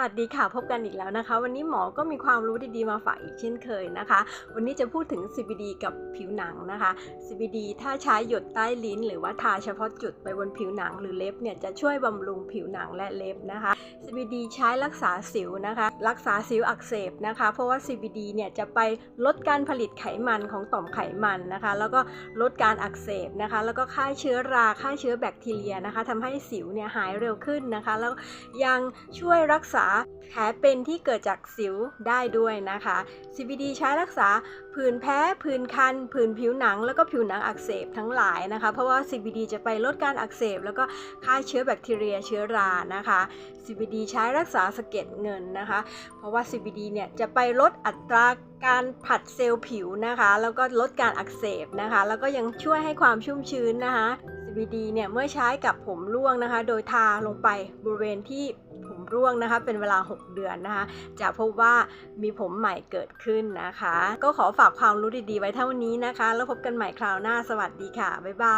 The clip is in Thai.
วัสดีค่ะพบกันอีกแล้วนะคะ วันนี้หมอก็มีความรู้ดีๆมาฝากอีกเช่นเคยนะคะ วันนี้จะพูดถึง CBD กับผิวหนังนะคะ CBD ถ้าใช้หยดใต้ลิ้น หรือว่าทาเฉพาะจุดไปบนผิวหนังหรือเล็บเนี่ยจะช่วยบำรุงผิวหนังและเล็บนะคะ CBD ใช้รักษาสิวนะคะ รักษาสิวอักเสบนะคะ เพราะว่า CBD เนี่ยจะไปลดการผลิตไขมันของต่อมไขมันนะคะ แล้วก็ลดการอักเสบนะคะ แล้วก็ฆ่าเชื้อราฆ่าเชื้อแบคทีเรียนะคะทำให้สิวเนี่ยหายเร็วขึ้นนะคะ แล้วยังช่วยรักษาแผลเป็นที่เกิดจากสิวได้ด้วยนะคะ CBD ใช้รักษาผื่นแพ้ผื่นคันผื่นผิวหนัง แล้วก็ผิวหนังอักเสบทั้งหลายนะคะ เพราะว่า CBD จะไปลดการอักเสบ แล้วก็ฆ่าเชื้อแบคทีเรียเชื้อรานะคะ CBD ใช้รักษาสะเก็ดเงินนะคะ เพราะว่า CBD เนี่ยจะไปลดอัตราการผัดเซลล์ผิวนะคะ แล้วก็ลดการอักเสบนะคะ แล้วก็ยังช่วยให้ความชุ่มชื้นนะคะ CBD เนี่ยเมื่อใช้กับผมร่วงนะคะ โดยทาลงไปบริเวณที่ผมร่วงนะคะ เป็นเวลา 6 เดือนนะคะ จะพบว่ามีผมใหม่เกิดขึ้นนะคะ ก็ขอฝากความรู้ดีๆ ไว้เท่านี้นะคะ แล้วพบกันใหม่คราวหน้าสวัสดีค่ะ บ๊ายบาย